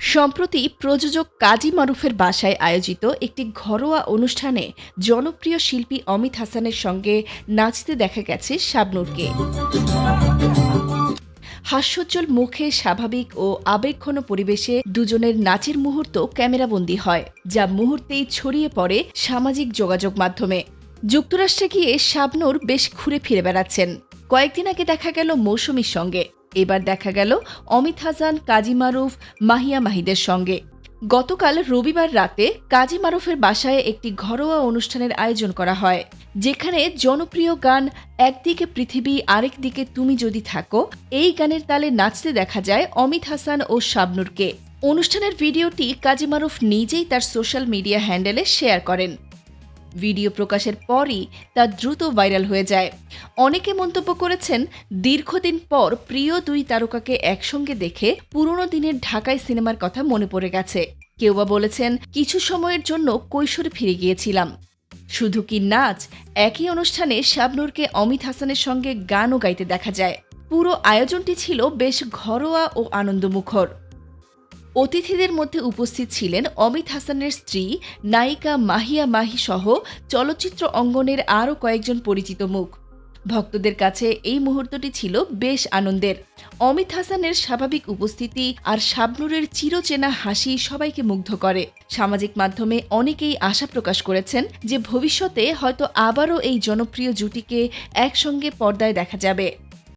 সম্প্রতি প্রযোজক কাজী মারুফের বাসায় আয়োজিত একটি ঘরোয়া অনুষ্ঠানে জনপ্রিয় শিল্পী অমিত হাসানের সঙ্গে নাচতে দেখা গেছে শাবনূরকে। হাস্যোজ্জ্বল মুখে স্বাভাবিক ও আবেগঘন পরিবেশে দুজনের নাচের মুহূর্ত ক্যামেরাবন্দি হয়, যা মুহূর্তেই ছড়িয়ে পড়ে সামাজিক যোগাযোগ মাধ্যমে। যুক্তরাষ্ট্রে গিয়ে শাবনূর বেশ ঘুরে ফিরে বেড়াচ্ছেন। কয়েকদিন আগে দেখা গেল মৌসুমীর সঙ্গে। এবার দেখা গেল অমিত হাসান, কাজী মারুফ, মাহিয়া মাহিদের সঙ্গে। গতকাল রবিবার রাতে কাজী মারুফের বাসায় একটি ঘরোয়া অনুষ্ঠানের আয়োজন করা হয়, যেখানে জনপ্রিয় গান একদিকে পৃথিবী, আরেক দিকে তুমি যদি থাকো এই গানের তালে নাচতে দেখা যায় অমিত হাসান ও শাবনুরকে। অনুষ্ঠানের ভিডিওটি কাজী মারুফ নিজেই তার সোশ্যাল মিডিয়া হ্যান্ডেলে শেয়ার করেন। ভিডিও প্রকাশের পরই তা দ্রুত ভাইরাল হয়ে যায়। অনেকে মন্তব্য করেছেন, দীর্ঘদিন পর প্রিয় দুই তারকাকে একসঙ্গে দেখে পুরনো দিনের ঢাকায় সিনেমার কথা মনে পড়ে গেছে। কেউ বা বলেছেন, কিছু সময়ের জন্য কৈশোরে ফিরে গিয়েছিলাম। শুধু কি নাচ, একই অনুষ্ঠানে শাবনূরকে অমিত হাসানের সঙ্গে গানও গাইতে দেখা যায়। পুরো আয়োজনটি ছিল বেশ ঘরোয়া ও আনন্দমুখর। অতিথিদের মধ্যে উপস্থিত ছিলেন অমিত হাসানের স্ত্রী, নায়িকা মাহিয়া মাহি সহ চলচ্চিত্র অঙ্গনের আরও কয়েকজন পরিচিত মুখ। ভক্তদের কাছে এই মুহূর্তটি ছিল বেশ আনন্দের। অমিত হাসানের স্বাভাবিক উপস্থিতি আর শাবনুরের চিরচেনা হাসি সবাইকে মুগ্ধ করে। সামাজিক মাধ্যমে অনেকেই আশা প্রকাশ করেছেন যে ভবিষ্যতে হয়তো আবারও এই জনপ্রিয় জুটিকে একসঙ্গে পর্দায় দেখা যাবে।